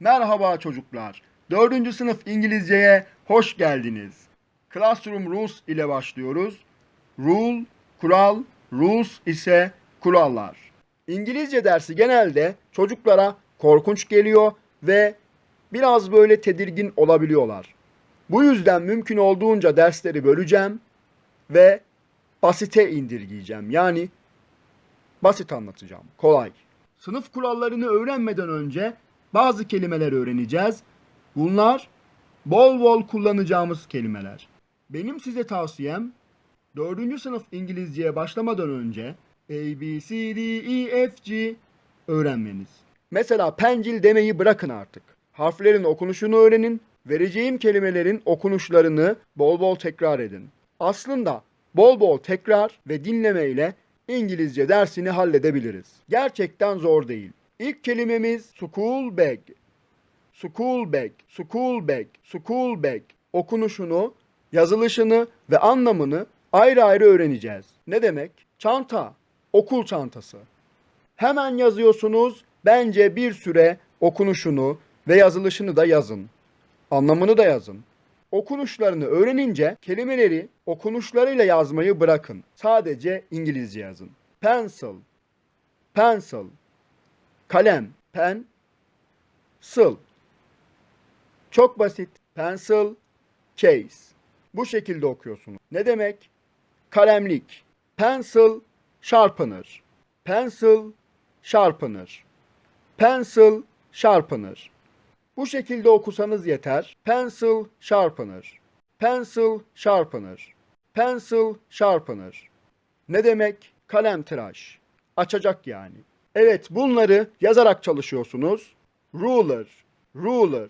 Merhaba çocuklar. 4. sınıf İngilizceye hoş geldiniz. Classroom Rules ile başlıyoruz. Rule, kural, rules ise kurallar. İngilizce dersi genelde çocuklara korkunç geliyor ve biraz böyle tedirgin olabiliyorlar. Bu yüzden mümkün olduğunca dersleri böleceğim ve basite indirgeyeceğim. Yani basit anlatacağım. Kolay. Sınıf kurallarını öğrenmeden önce bazı kelimeler öğreneceğiz. Bunlar bol bol kullanacağımız kelimeler. Benim size tavsiyem 4. sınıf İngilizceye başlamadan önce A, B, C, D, E, F, G öğrenmeniz. Mesela pencil demeyi bırakın artık. Harflerin okunuşunu öğrenin. Vereceğim kelimelerin okunuşlarını bol bol tekrar edin. Aslında bol bol tekrar ve dinleme ile İngilizce dersini halledebiliriz. Gerçekten zor değil. İlk kelimemiz school bag. School bag, school bag, school bag. Okunuşunu, yazılışını ve anlamını ayrı ayrı öğreneceğiz. Ne demek? Çanta, okul çantası. Hemen yazıyorsunuz. Bence bir süre okunuşunu ve yazılışını da yazın. Anlamını da yazın. Okunuşlarını öğrenince kelimeleri okunuşlarıyla yazmayı bırakın. Sadece İngilizce yazın. Pencil, pencil, kalem, pen, sil. Çok basit. Pencil, case. Bu şekilde okuyorsunuz. Ne demek? Kalemlik. Pencil, sharpener. Pencil, sharpener. Pencil, sharpener. Bu şekilde okusanız yeter. Pencil, sharpener. Pencil, sharpener. Pencil, sharpener. Ne demek? Kalem tıraş. Açacak yani. Evet bunları yazarak çalışıyorsunuz. Ruler, ruler.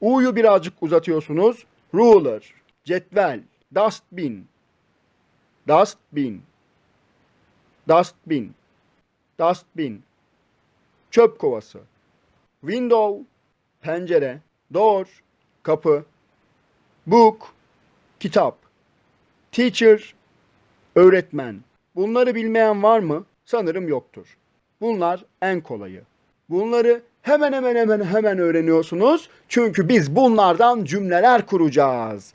U'yu birazcık uzatıyorsunuz. Ruler, cetvel, dustbin, dustbin, dustbin, dustbin, çöp kovası, window, pencere, door, kapı, book, kitap, teacher, öğretmen. Bunları bilmeyen var mı? Sanırım yoktur. Bunlar en kolayı. Bunları hemen hemen hemen hemen öğreniyorsunuz. Çünkü biz bunlardan cümleler kuracağız.